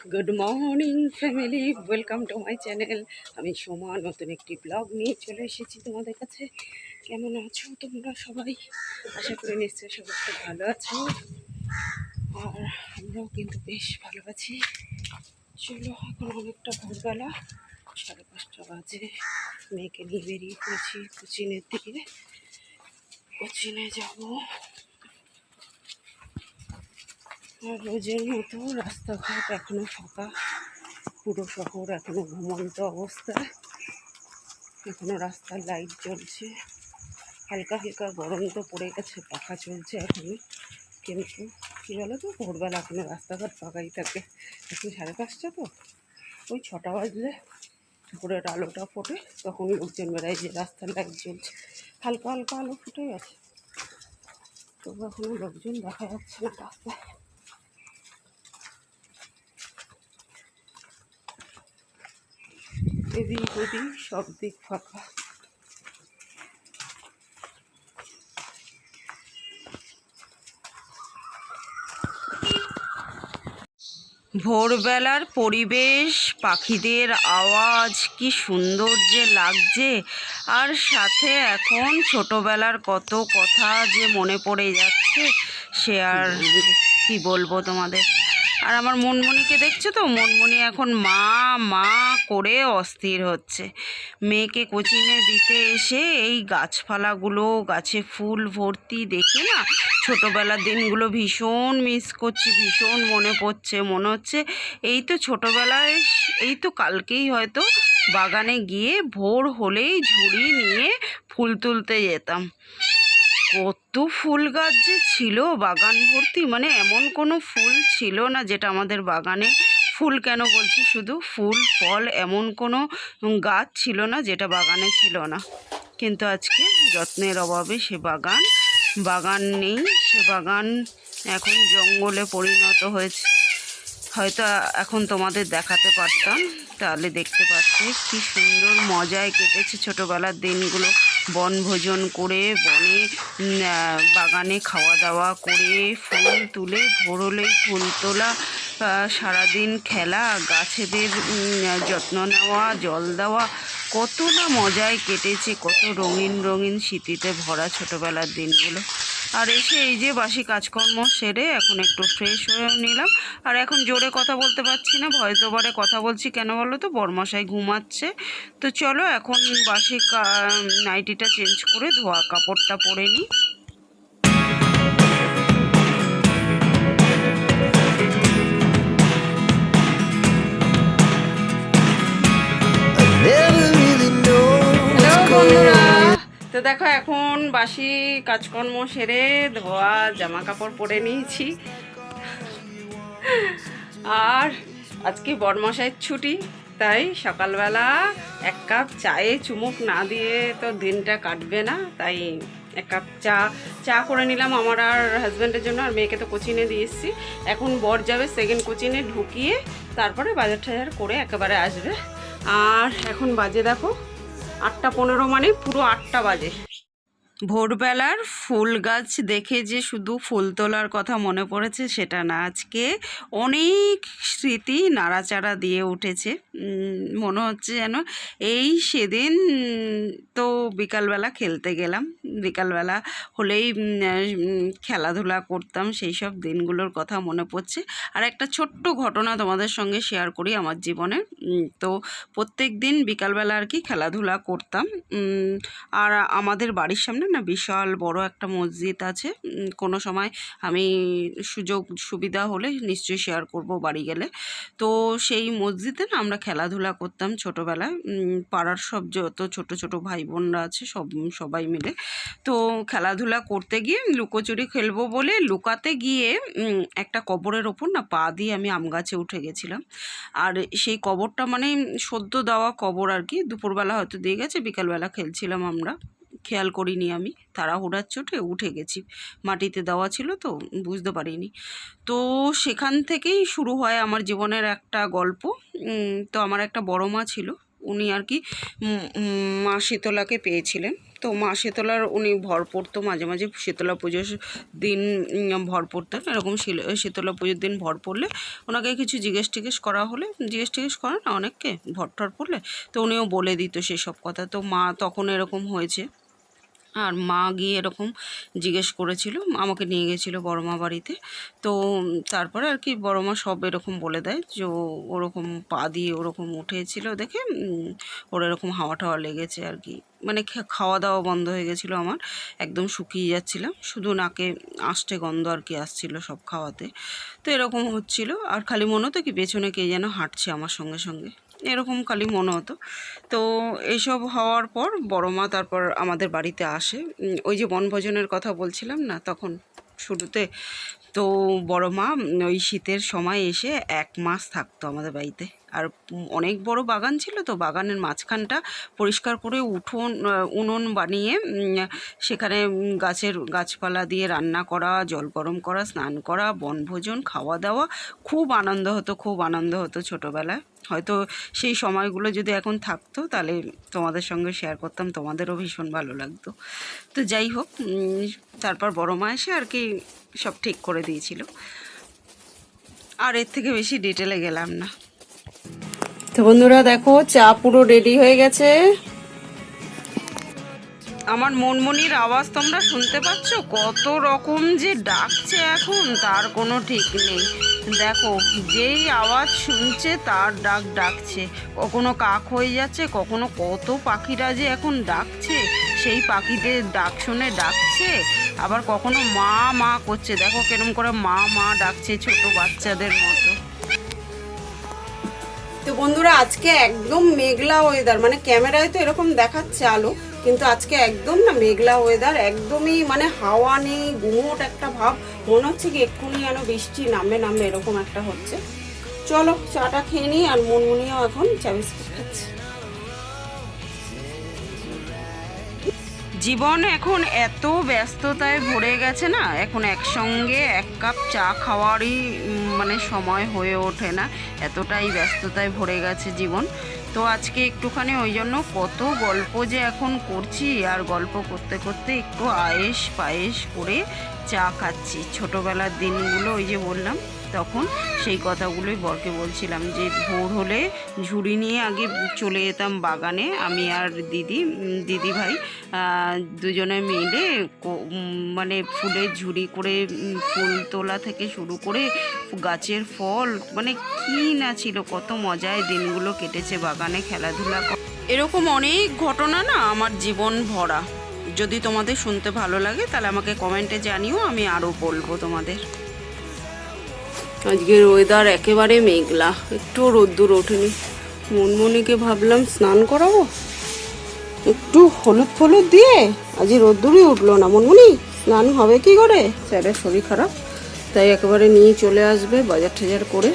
Good morning family welcome to my channel আমি সোমা, নতুন একটি ব্লগ নিয়ে চলে এসেছি তোমাদের কাছে। কেমন আছো তোমরা সবাই? আশা করি নিশ্চয়ই সবাই ভালো আছো। আর আমরাও কিন্তু বেশ ভালো আছি। চলো, এখন অনেকটা ভোরবেলা। সাড়ে পাঁচটা বাজে। মেয়েকে নিয়ে বেরিয়ে পড়েছি কোচিনের দিকে। কোচিনে যাব। আর রোজের মতো রাস্তাঘাট এখনও ফাঁকা। পুরো শহর এখনও ঘুমন্ত অবস্থায় এখনও রাস্তার লাইট জ্বলছে। হালকা হালকা গরম তো পড়ে গেছে, পাখা চলছে এখনও। কিন্তু কী বলো তো ভোরবেলা এখনও রাস্তাঘাট ফাঁকাই থাকে। এখন সাড়ে পাঁচটা তো। ওই ছটা বাজলে ভোরের আলোটা ফোটে, তখন লোকজন বেড়ায় যে রাস্তার লাইট জ্বলছে। হালকা হালকা আলো ফুটে গেছে। তবু এখনও লোকজন দেখা যাচ্ছে না রাস্তায়। এদিক ওদিক সব দিক ফাঁকা। ভোরবেলার পরিবেশ, পাখিদের আওয়াজ, কি সুন্দর যে লাগছে। আর সাথে এখন ছোটবেলার কত কথা যে মনে পড়ে যাচ্ছে, সে আর কি বলব তোমাদের? আর আমার মনমণিকে দেখছ তো? মনমণি এখন মা মা করে অস্থির হচ্ছে। মেয়েকে কোচিংয়ে দিতে এসে এই গাছপালাগুলো, গাছে ফুল ভর্তি দেখে না ছোটোবেলার দিনগুলো ভীষণ মিস করছি, ভীষণ মনে পড়ছে, মনে হচ্ছে এই তো ছোটোবেলায়, এই তো কালকেই হয়তো বাগানে গিয়ে ভোর হলেই ঝুড়ি নিয়ে ফুল তুলতে যেতাম। কত ফুল গাছ যে ছিল বাগান ভর্তি মানে এমন কোনো ফুল ছিল না যেটা আমাদের বাগানে ফুল কেন বলছি, শুধু ফুল, ফল এমন কোনো গাছ ছিল না যেটা বাগানে ছিল না। কিন্তু আজকে যত্নের অভাবে সে বাগান বাগান নেই, সে বাগান এখন জঙ্গলে পরিণত হয়েছে। হয়তো এখন তোমাদের দেখাতে পারতাম, তাহলে দেখতে পাচ্ছি কি সুন্দর মজায় কেটেছে ছোটোবেলার দিনগুলো। বনভোজন করে বনে বাগানে খাওয়া দাওয়া করে ফুল তুলে ভোর হলেই ফুল তোলা সারাদিন খেলা, গাছেদের যত্ন নেওয়া, জল দেওয়া। কত না মজায় কেটেছে, কত রঙিন রঙিন স্মৃতিতে ভরা ছোটোবেলার দিনগুলো। আর এসে এই যে বাসি কাজকর্ম সেরে এখন একটু ফ্রেশ হয়ে নিলাম। আর এখন জোরে কথা বলতে পারছি না ভয়েস ওভারে কথা বলছি কেন বলো তো? বরমশাই ঘুমাচ্ছে। তো চলো এখন বাসি নাইটিটা চেঞ্জ করে ধোয়া কাপড়টা পরে নিই। তো দেখো, এখন বাসি কাজকর্ম সেরে ধোয়া জামা কাপড় পরে নিয়েছি। আর আজকে বরমশাইয়ের ছুটি, তাই সকালবেলা এক কাপ চায়ে চুমুক না দিয়ে তো দিনটা কাটবে না, তাই এক কাপ চা চা করে নিলাম আমার আর হাজব্যান্ডের জন্য, আর মেয়েকে তো কোচিনে দিয়ে এসেছি। এখন বর যাবে সেকেন্ড কোচিনে ঢুকিয়ে তারপরে বাজার টাজার করে একেবারে আসবে। আর এখন বাজে দেখো আটটা পনেরো মানে পুরো আটটা বাজে। ভোরবেলার ফুল গাছ দেখে যে শুধু ফুল তোলার কথা মনে পড়েছে সেটা না, আজকে অনেক স্মৃতি নাড়াচাড়া দিয়ে উঠেছে। মনে হচ্ছে যেন এই সেদিন তো বিকালবেলা খেলতে গেলাম। বিকালবেলা হলেই খেলাধুলা করতাম, সেই সব দিনগুলোর কথা মনে পড়ছে। আর একটা ছোট্ট ঘটনা তোমাদের সঙ্গে শেয়ার করি আমার জীবনে। তো প্রত্যেক দিন বিকালবেলা আর কি খেলাধুলা করতাম। আর আমাদের বাড়ির সামনে না বিশাল বড় একটা মসজিদ আছে। কোনো সময় আমি সুযোগ সুবিধা হলে নিশ্চয়ই শেয়ার করব বাড়ি গেলে। তো সেই মসজিদে না আমরা খেলাধুলা করতাম ছোটোবেলায়। পাড়ার সব যত ছোট ছোট ভাই বোনরা আছে সব, সবাই মিলে। তো খেলাধুলা করতে গিয়ে লুকোচুরি খেলব বলে লুকাতে গিয়ে একটা কবরের ওপর না পা দিয়ে আমি আম গাছে উঠে গেছিলাম। আর সেই কবরটা মানে সদ্য দেওয়া কবর আর কি, দুপুরবেলা হয়তো দিয়ে গেছে, বিকালবেলা খেলছিলাম আমরা। খেয়াল করিনি আমি, তাড়াহুড়ার চোটে উঠে গেছি। মাটিতে দেওয়া ছিল তো, বুঝতে পারিনি। তো সেখান থেকেই শুরু হয় আমার জীবনের একটা গল্প। তো আমার একটা বড় মা ছিল, উনি আর কি মা শীতলাকে পেয়েছিলেন। তো মা শীতলার, উনি ভর পড়তো মাঝে মাঝে শীতলা পুজোর দিন ভর পড়তেন এরকম শীতলা পুজোর দিন ভর পড়লে ওনাকে কিছু জিজ্ঞেস টিজ্ঞেস করা হলে, জিজ্ঞেস টিজ্ঞেস করে না অনেককে, ভর টর পড়লে, তো উনিও বলে দিত সেসব কথা। তো মা তখন এরকম হয়েছে। আর মা গিয়ে এরকম জিজ্ঞেস করেছিল, আমাকে নিয়ে গেছিল বড় মা বাড়িতে। তো তারপরে আর কি বড় মা সব এরকম বলে দেয় যে ওরকম পা দিয়ে ওরকম উঠেছিল দেখে ওর এরকম হাওয়া টাওয়া লেগেছে আর কি। মানে খাওয়া দাওয়া বন্ধ হয়ে গেছিল আমার, একদম শুকিয়ে যাচ্ছিলাম। শুধু নাকে আষ্টে গন্ধ আর কি আসছিল সব খাওয়াতে। তো এরকম হচ্ছিল, আর খালি মনে হতো কি পেছনে কে যেন হাঁটছে আমার সঙ্গে সঙ্গে। এরকম খালি মনে হতো। তো এইসব হওয়ার পর বড় মা তারপর আমাদের বাড়িতে আসে। ওই যে বনভোজনের কথা বলছিলাম না তখন শুরুতে। তো বড় মা ওই শীতের সময় এসে এক মাস থাকতো আমাদের বাড়িতে। আর অনেক বড় বাগান ছিল তো বাগানের মাঝখানটা পরিষ্কার করে উঠোন উনুন বানিয়ে সেখানে গাছের গাছপালা দিয়ে রান্না করা, জল গরম করা, স্নান করা, বনভোজন, খাওয়া দাওয়া। খুব আনন্দ হতো, খুব আনন্দ হতো ছোটোবেলায়। হয়তো সেই সময়গুলো যদি এখন থাকতো, তাহলে তোমাদের সঙ্গে শেয়ার করতাম, তোমাদেরও ভীষণ ভালো লাগতো। তো যাই হোক তারপর বড় মা এসে আর কি সব ঠিক করে দিয়েছিল। আর এর থেকে বেশি ডিটেলে গেলাম না। তো বন্ধুরা দেখো, চা পুরো রেডি হয়ে গেছে। আমার মনমনির আওয়াজ তোমরা শুনতে পাচ্ছ? কত রকম যে ডাকছে এখন, তার কোনো ঠিক নেই। দেখো, যেই আওয়াজ শুনছে, তার ডাক ডাকছে। কখনো কাক হয়ে যাচ্ছে, কখনো কত পাখিরা যে এখন ডাকছে, সেই পাখিদের ডাক শুনে ডাকছে। আবার কখনো মা মা করছে। দেখো, কেরম করে মা মা ডাকছে ছোট বাচ্চাদের মতো। তো বন্ধুরা, আজকে একদম মেঘলা ওয়েদার মানে ক্যামেরায় তো এরকম দেখাচ্ছে আলো, কিন্তু আজকে একদম না মেঘলা ওয়েদার একদমই মানে হাওয়া নেই, গুমোট একটা ভাব। মনে হচ্ছে কি এক্ষুনি যেন বৃষ্টি নামবে নামবে, এরকম একটা হচ্ছে। চলো, চাটা খেয়ে নিই আর মনমনিও এখন চা বিস্কুট খাচ্ছে। জীবন এখন এত ব্যস্ততায় ভরে গেছে না, এখন একসঙ্গে এক কাপ চা খাওয়ারই মানে সময় হয়ে ওঠে না, এতটাই ব্যস্ততায় ভরে গেছে জীবন। তো আজকে একটুখানি ওই জন্য কত গল্প যে এখন করছি, আর গল্প করতে করতে একটু আয়েস পায়েস করে চা খাচ্ছি। ছোটোবেলার দিনগুলো ওই যে বললাম তখন সেই কথাগুলোই বরকে বলছিলাম যে, ভোর হলে ঝুড়ি নিয়ে আগে চলে যেতাম বাগানে। আমি আর দিদি দিদি ভাই দুজনে মিলে মানে ফুলের ঝুড়ি করে ফুল তোলা থেকে শুরু করে গাছের ফল মানে কি না ছিল, কত মজায় দিনগুলো কেটেছে বাগানে খেলাধুলা এরকম অনেক ঘটনা না আমার জীবন ভরা। যদি তোমাদের শুনতে ভালো লাগে, তাহলে আমাকে কমেন্টে জানিও, আমি আরও বলব তোমাদের। আজকের ওয়েদার একেবারে মেঘলা। একটু রোদ্দুর ওঠেনি। মনমনিকে ভাবলাম স্নান করাবো। একটু হলুদ ফলুদ দিয়ে আজ রোদ্দুরই উঠল না। মনমনি, স্নান হবে কি করে? স্যারের শরীর খারাপ, তাই একেবারে নিয়ে চলে আসবে বাজার টাজার করে।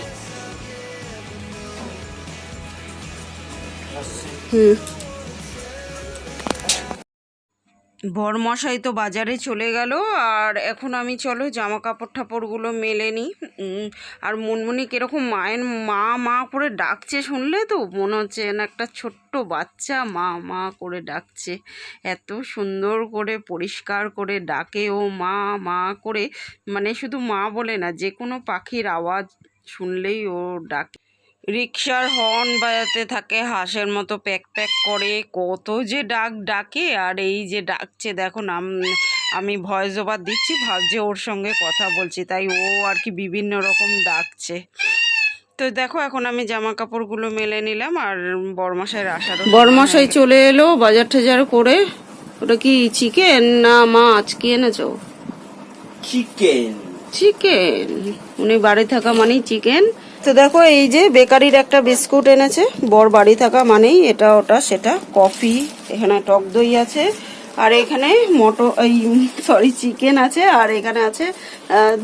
হুম। বরমশাই তো বাজারে চলে গেল, আর এখন আমি চলো জামা কাপড় ঠাপড়গুলো মেলে নিই। আর মনমনি কীরকম মায়ের মা মা করে ডাকছে শুনলে তো মনে হচ্ছে যেন একটা ছোট্ট বাচ্চা মা মা করে ডাকছে। এত সুন্দর করে পরিষ্কার করে ডাকে ও মা মা করে। মানে শুধু মা বলে না যে কোনো পাখির আওয়াজ শুনলেই ও ডাকে। রিক্সার হর্ন বাজাতে থাকে হাঁসের মতো প্যাক প্যাক করে। কত যে ডাক ডাকে আর এই যে ডাকছে দেখো না আম- আমি ভয়েস ওভার দিচ্ছি ভাবছে ওর সঙ্গে কথা বলছি তাই ও আর কি বিভিন্ন রকম ডাকছে। তো দেখো এখন আমি জামা কাপড়গুলো মেলে নিলাম আর বরমশাইয়ের আসার বরমশাই চলে এলো বাজার টাজার করে। ওটা কি চিকেন না মাছ? কি এনেছো? চিকেন। চিকেন। উনি বাড়ি থাকা মানেই চিকেন। তো দেখো, এই যে বেকারির একটা বিস্কুট এনেছে, বর বাড়ি থাকা মানেই এটা, ওটা, সেটা, কফি, এখানে টক দই আছে, আর এখানে মটন এই সরি চিকেন আছে, আর এখানে আছে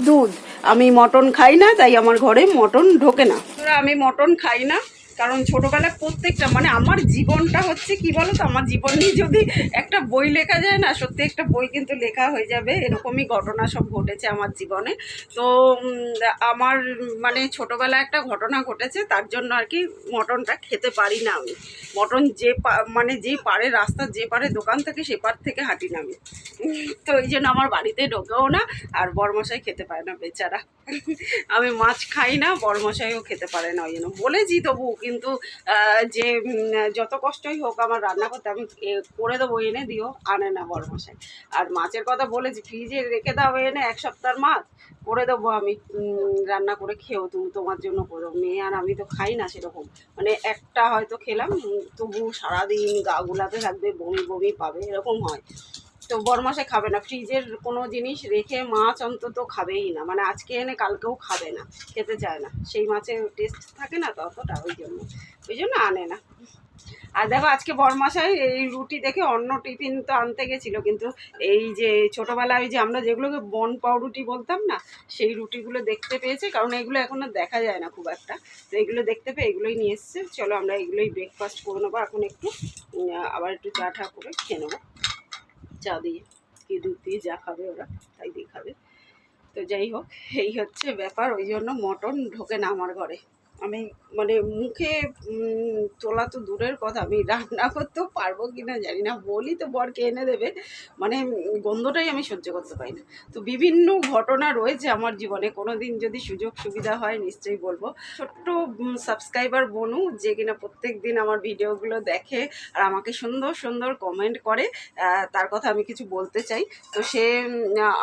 দুধ। আমি মটন খাই না, তাই আমার ঘরে মটন ঢোকে না। আমি মটন খাই না। কারণ ছোটোবেলায় প্রত্যেকটা মানে আমার জীবনটা হচ্ছে কি বলো তো আমার জীবন নিয়ে যদি একটা বই লেখা যায় না, সত্যি একটা বই কিন্তু লেখা হয়ে যাবে, এরকমই ঘটনা সব ঘটেছে আমার জীবনে। তো আমার মানে ছোটোবেলায় একটা ঘটনা ঘটেছে, তার জন্য আর কি মটনটা খেতে পারি না আমি। মটন যে মানে যে পারে রাস্তার যে পারে দোকান থেকে, সে পার থেকে হাঁটি না আমি। তো এই জন্য আমার বাড়িতে ঢোকেও না, আর বরমশাই খেতে পারে না, বেচারা। আমি মাছ খাই না, বরমশাইও খেতে পারে না, ওই জন্য। বলেছি তবু কিন্তু যে যত কষ্টই হোক আমার রান্না করতে, আমি করে দেবো, এনে দিও, আনে না বরমশাই। আর মাছের কথা বলেছি ফ্রিজে রেখে দাও, এনে এক সপ্তাহের মাছ, করে দেবো আমি রান্না করে খেয়েও তুমি, তোমার জন্য করো। মেয়ে আর আমি তো খাই না সেরকম। মানে একটা হয়তো খেলাম তবু সারাদিন গা গুলাতে থাকবে, বমি বমি পাবে, এরকম হয়। তো বরমাসে খাবে না। ফ্রিজের কোনো জিনিস রেখে মাছ অন্তত খাবেই না। মানে আজকে এনে কালকেও খাবে না, খেতে চায় না। সেই মাছের টেস্ট থাকে না ততটা, ওই জন্য। ওই জন্য আনে না। আর দেখো, আজকে বরমাসাই এই রুটি দেখে অন্য টিফিন তো আনতে গেছিল, কিন্তু এই যে ছোটোবেলায় ওই যে আমরা যেগুলোকে বন পাউরুটি বলতাম না, সেই রুটিগুলো দেখতে পেয়েছে, কারণ এগুলো এখন আর দেখা যায় না খুব একটা। তো এগুলো দেখতে পেয়ে এগুলোই নিয়ে এসছে। চলো আমরা এগুলোই ব্রেকফাস্ট করে নেব। এখন একটু আবার একটু চা ঠা করে খেয়ে নেব। চা দিয়ে, কি দুধ দিয়ে যা খাবে ওরা, তাই দিয়ে খাবে। তো যাই হোক, এই হচ্ছে ব্যাপার, ওই জন্য মটন ঢোকে না আমার ঘরে। আমি মানে মুখে তোলা তো দূরের কথা, আমি রান্না করতেও পারব কি না জানি না। বলি তো বরকে এনে দেবে। মানে গন্ধটাই আমি সহ্য করতে পারি না। তো বিভিন্ন ঘটনা রয়েছে আমার জীবনে। কোনো দিন যদি সুযোগ সুবিধা হয়, নিশ্চয়ই বলব। ছোট্ট সাবস্ক্রাইবার বনু, যে কিনা প্রত্যেক দিন আমার ভিডিওগুলো দেখে আর আমাকে সুন্দর সুন্দর কমেন্ট করে তার কথা আমি কিছু বলতে চাই। তো সে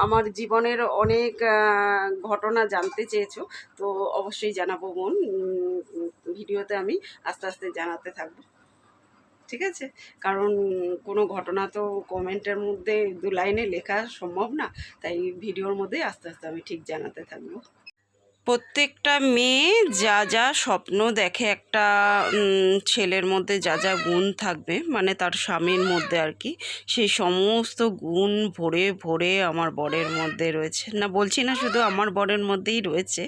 আমার জীবনের অনেক ঘটনা জানতে চেয়েছো। তো অবশ্যই জানাব বোন। ভিডিওতে আমি আস্তে আস্তে জানাতে থাকব। ঠিক আছে? কারণ কোনো ঘটনা তো কমেন্টের মধ্যে দু লাইনে লেখা সম্ভব না, তাই ভিডিওর মধ্যে আস্তে আস্তে আমি ঠিক জানাতে থাকব। প্রত্যেকটা মেয়ে যা যা স্বপ্ন দেখে একটা ছেলের মধ্যে যা যা গুণ থাকবে মানে তার স্বামীর মধ্যে আর কি, সেই সমস্ত গুণ ভরে ভরে আমার বরের মধ্যে রয়েছে। না, বলছি না শুধু আমার বরের মধ্যেই রয়েছে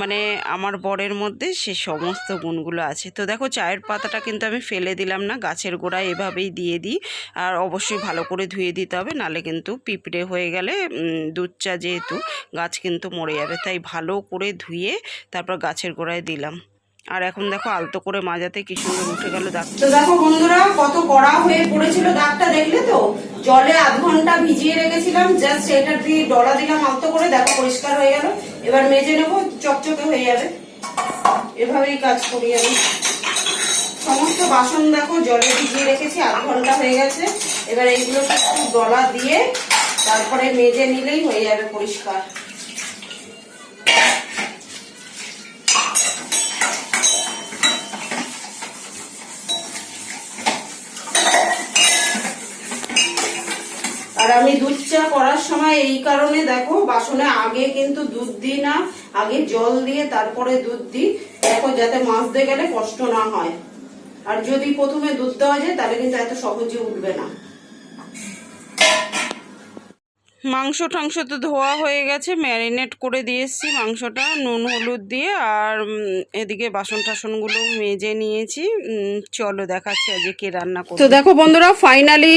মানে আমার বরের মধ্যে সে সমস্ত গুণগুলো আছে। তো দেখো, চায়ের পাতাটা কিন্তু আমি ফেলে দিলাম না, গাছের গোড়ায় এভাবেই দিয়ে দিই, আর অবশ্যই ভালো করে ধুয়ে দিতে হবে, নালে কিন্তু পিঁপড়ে হয়ে গেলে দুধ চা যেহেতু, গাছ কিন্তু মরে যাবে, তাই ভালো করে ধুয়ে তারপর গাছের গোড়ায় দিলাম। আর এখন দেখো আলতো করে মাজাতে কি সুন্দর উঠে গেল দাগ তো দেখো বন্ধুরা, কত কড়া হয়ে পড়েছিল দাগটা দেখলে তো? জলে আধ ঘণ্টা ভিজিয়ে রেখেছিলাম জাস্ট এটা দিয়ে ডলা দিলাম আলতো করে, দেখো পরিষ্কার হয়ে গেল। এবার মেজে নেব, চকচকে হয়ে যাবে। এভাবেই কাজ করি আমি। সমস্ত বাসন দেখো জলে ভিজিয়ে রেখেছি, আধ ঘণ্টা হয়ে গেছে। এবার এইগুলোকে একটু ডলা দিয়ে তারপরে মেজে নিলেই হয়ে যাবে পরিষ্কার। আর আমি দুধ চা করার সময় এই কারণে দেখো, বাসনে আগে কিন্তু দুধ দিই না, আগে জল দিয়ে তারপরে দুধ দিই। দেখো, যাতে মাছতে গেলে কষ্ট না হয়। আর যদি প্রথমে দুধ দেওয়া যায়, তাহলে কিন্তু এত সহজে উঠবে না। মাংস টাংস তো ধোয়া হয়ে গেছে ম্যারিনেট করে দিয়ে এসেছি মাংসটা, নুন, হলুদ দিয়ে আর এদিকে বাসন টাসনগুলো মেজে নিয়েছি। চলো দেখাচ্ছি আজকে কে রান্না করবে। তো দেখো বন্ধুরা ফাইনালি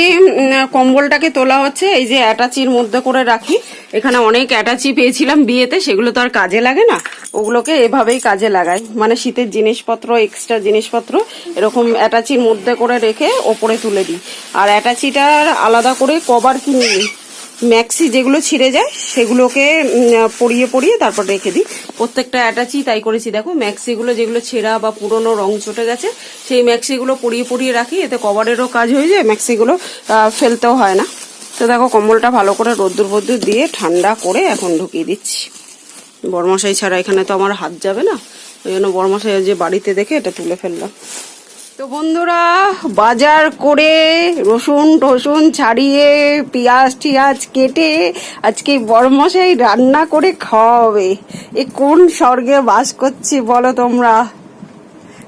কম্বলটাকে তোলা হচ্ছে, এই যে অ্যাটাচির মধ্যে করে রাখি। এখানে অনেক অ্যাটাচি পেয়েছিলাম বিয়েতে, সেগুলো তো আর কাজে লাগে না। ওগুলোকে এভাবেই কাজে লাগাই। মানে শীতের জিনিসপত্র এক্সট্রা জিনিসপত্র, এরকম অ্যাটাচির মধ্যে করে রেখে ওপরে তুলে দিই। আর অ্যাটাচিটার আলাদা করে কভার কিনে নিই। ম্যাক্সি যেগুলো ছিঁড়ে যায়, সেগুলোকে পরিয়ে পরিয়ে তারপর রেখে দিই। প্রত্যেকটা অ্যাটাচই তাই করেছি। দেখো ম্যাক্সিগুলো যেগুলো ছেঁড়া বা পুরনো রং চটে গেছে, সেই ম্যাক্সিগুলো পরিয়ে পরিয়ে রাখি। এতে কভারেরও কাজ হয়ে যায় ম্যাক্সিগুলো ফেলতেও হয় না। তো দেখো, কম্বলটা ভালো করে রোদ্দুর ফদ্দুর দিয়ে ঠান্ডা করে এখন ঢুকিয়ে দিচ্ছি। বরমশাই ছাড়া এখানে তো আমার হাত যাবে না। ওই জন্য বরমশাই যে বাড়িতে দেখে এটা তুলে ফেললাম। তো বন্ধুরা, বাজার করে রসুন টসুন ছাড়িয়ে পেঁয়াজ টিয়াজ কেটে আজকে বড়মশাই রান্না করে খাওয়াবে। এ কোন স্বর্গে বাস করছি বলো তোমরা?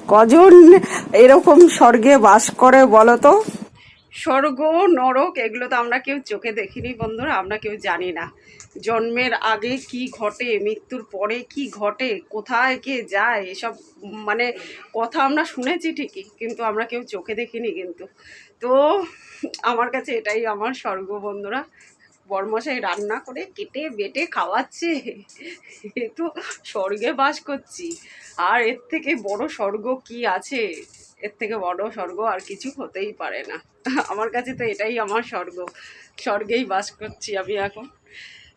কজন এরকম স্বর্গে বাস করে বলো তো? স্বর্গ, নরক, এগুলো তো আমরা কেউ চোখে দেখিনি বন্ধুরা, আমরা কেউ জানি না। জন্মের আগে কি ঘটে, মৃত্যুর পরে কি ঘটে, কোথায় কে যায়, এসব মানে কথা আমরা শুনেছি ঠিকই, কিন্তু আমরা কেউ চোখে দেখিনি কিন্তু। তো আমার কাছে এটাই আমার স্বর্গ বন্ধুরা, বরমশাই রান্না করে কেটে, বেটে খাওয়াচ্ছে। এ তো স্বর্গে বাস করছি। আর এর থেকে বড় স্বর্গ কি আছে? এর থেকে বড় স্বর্গ আর কিছু হতেই পারে না। আমার কাছে তো এটাই আমার স্বর্গ। স্বর্গেই বাস করছি আমি এখন।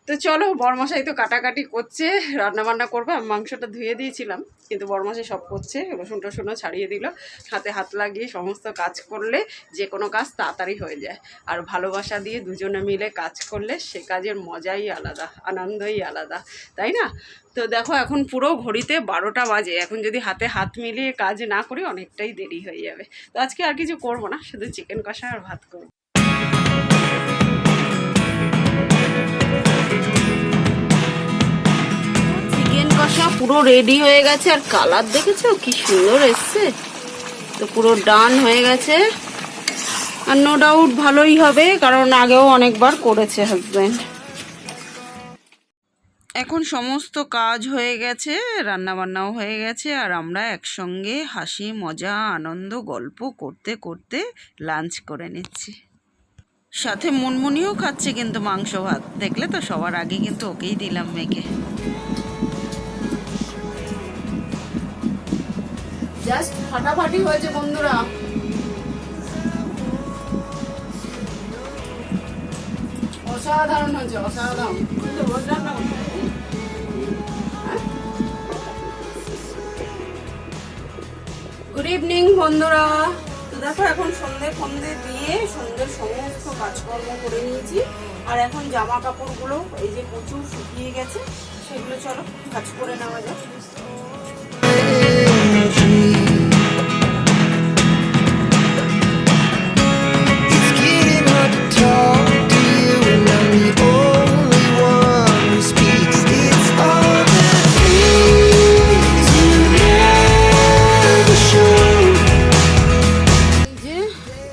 তো চলো, বরমশাই তো কাটাকাটি করছে রান্না বান্না করবে, আমি মাংসটা ধুয়ে দিয়েছিলাম, কিন্তু বরমশাই সব করছে, রসুন টসুনও ছাড়িয়ে দিল, হাতে হাত লাগিয়ে সমস্ত কাজ করলে যে কোনো কাজ তাড়াতাড়ি হয়ে যায়। আর ভালোবাসা দিয়ে দুজনে মিলে কাজ করলে সে কাজের মজাই আলাদা, আনন্দই আলাদা, তাই না? তো দেখো, এখন পুরো ঘড়িতে বারোটা বাজে, এখন যদি হাতে হাত মিলিয়ে কাজ না করি, অনেকটাই দেরি হয়ে যাবে। তো আজকে আর কিছু করব না, শুধু চিকেন কষা আর ভাত করব। কষা পুরো রেডি হয়ে গেছে, আর কালার দেখেছ? কি সুন্দর এসছে। তো পুরো ডান হয়ে গেছে। আর নো ডাউট ভালোই হবে, কারণ আগেও অনেকবার করেছে হাজব্যান্ড এখন সমস্ত কাজ হয়ে গেছে রান্না বান্নাও হয়ে গেছে, আর আমরা একসঙ্গে হাসি, মজা, আনন্দ, গল্প করতে করতে লাঞ্চ করে নিচ্ছি। সাথে মুনমুনিও খাচ্ছে কিন্তু মাংস ভাত। দেখলে তো সবার আগে কিন্তু ওকেই দিলাম মেখে জাস্ট ফাটাফাটি হয়েছে, বন্ধুরা। অসাধারণ হয়েছে, অসাধারণ। গুড ইভিনিং বন্ধুরা। তো দেখো, এখন সন্ধে ফন্ধে দিয়ে সন্ধ্যের সমস্ত কাজকর্ম করে নিয়েছি। আর এখন জামা কাপড়গুলো এই যে প্রচুর শুকিয়ে গেছে, সেগুলো চলো, কাজ করে নেওয়া যাক।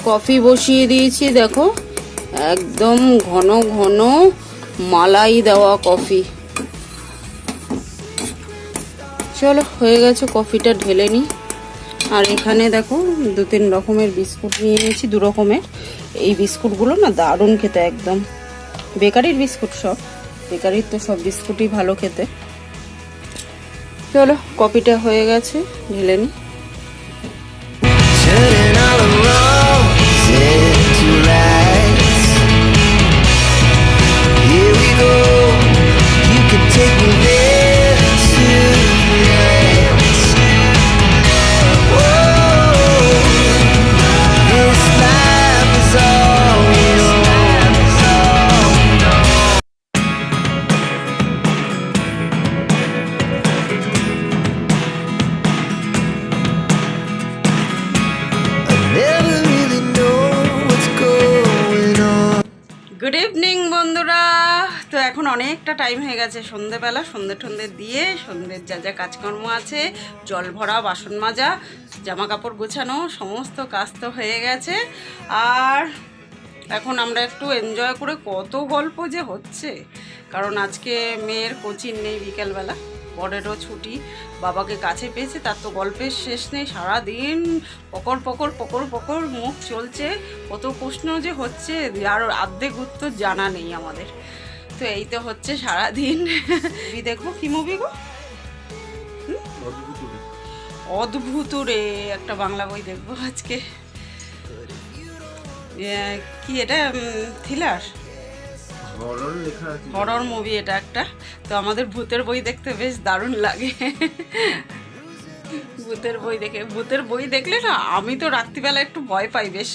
কফি বসিয়ে দিয়েছি, দেখো। একদম ঘন ঘন মালাই দেওয়া কফি। চলো, হয়ে গেছে, কফিটা ঢেলে নিই আর এখানে দেখো দু তিন রকমের বিস্কুট নিয়ে নিয়েছি, দু রকমের। এই বিস্কুটগুলো না দারুণ খেতে একদম। বেকারির বিস্কুট সব। বেকারির তো সব বিস্কুটই ভালো খেতে। চলো কপিটা হয়ে গেছে, ঢেলে নিই Turning all টাইম হয়ে গেছে সন্ধেবেলা, সন্ধে টন্ধে দিয়ে সন্ধ্যের যা যা কাজকর্ম আছে, জল ভরা, বাসন মাজা জামা কাপড় গোছানো, সমস্ত কাজ তো হয়ে গেছে। আর এখন আমরা একটু এনজয় করে কত গল্প যে হচ্ছে। কারণ আজকে মেয়ের কোচিং নেই বিকেলবেলা বড়েরও ছুটি, বাবাকে কাছে পেয়েছে, তার তো গল্পের শেষ নেই, সারাদিন পকর পকর পকর পকর মুখ চলছে, কত প্রশ্ন যে হচ্ছে, আর অর্ধেক উত্তর জানা নেই আমাদের। তো এই তো হচ্ছে সারাদিন। মুভি দেখব? কি মুভি গো? অদ্ভুত রে একটা বাংলা বই দেখব আজকে। কি এটা? থ্রিলার হরর মুভি এটা একটা। তো আমাদের ভূতের বই দেখতে বেশ দারুণ লাগে। ভূতের বই দেখে, ভূতের বই দেখলে না, আমি তো রাত্রিবেলা একটু ভয় পাই, বেশ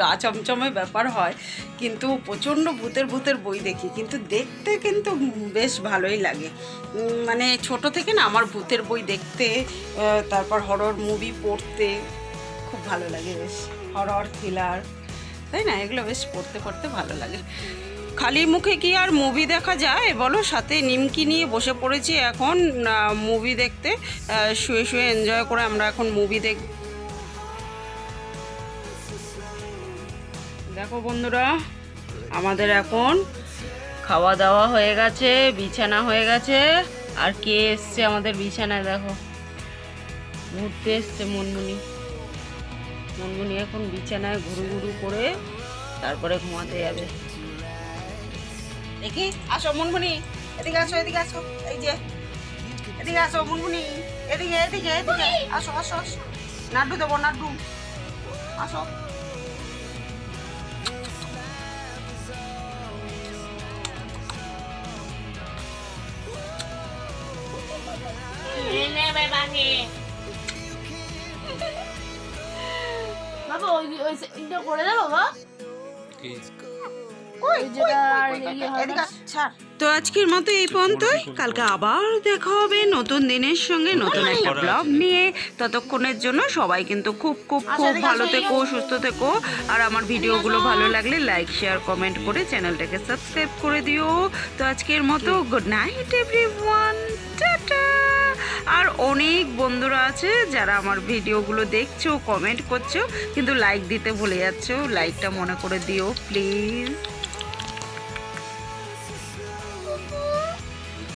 গা চমচমে ব্যাপার হয়। কিন্তু প্রচণ্ড ভূতের ভূতের বই দেখি, কিন্তু দেখতে কিন্তু বেশ ভালোই লাগে। মানে ছোট থেকে না আমার ভূতের বই দেখতে তারপর হরর মুভি পড়তে খুব ভালো লাগে, বেশ। হরর থ্রিলার তাই না? এগুলো বেশ পড়তে পড়তে ভালো লাগে। খালি মুখে কি আর মুভি দেখা যায়? বলো, সাথে নিমকি নিয়ে বসে পড়েছি এখন মুভি দেখতে। শুয়ে শুয়ে এনজয় করে আমরা এখন মুভি দেখ দেখো বন্ধুরা, আমাদের এখন খাওয়া দাওয়া হয়ে গেছে, বিছানা হয়ে গেছে। আর কে এসছে আমাদের বিছানায়, দেখো। ঘুরতে এসছে মনমুনি। মনমুনি এখন বিছানায় ঘুরু ঘুরু করে তারপরে ঘুমাতে যাবে। দেখি আসো মনমুনি এদিকে আসো এদিকে আসো এই যে এদিকে আসো মুনমুনি এদিকে এদিকে এদিকে আসো আসো আসো। নাড্ডু দেবো নাড্ডু। আসো। বাবা ওই ওই করে দাও বাবা। তো আজকের মতো এই পর্যন্তই কালকে আবার দেখা হবে নতুন দিনের সঙ্গে নতুন একটা ব্লগ নিয়ে। ততক্ষণের জন্য সবাই কিন্তু খুব খুব খুব ভালো থেকো সুস্থ থেকো। আর আমার ভিডিওগুলো ভালো লাগলে লাইক শেয়ার কমেন্ট করে চ্যানেলটাকে সাবস্ক্রাইব করে দিও। তো আজকের মতো গুড নাইট এভরিওয়ান টাটা। আর অনেক বন্ধুরা আছে যারা আমার ভিডিওগুলো দেখছ কমেন্ট করছ কিন্তু লাইক দিতে ভুলে যাচ্ছো। লাইকটা মনে করে দিও প্লিজ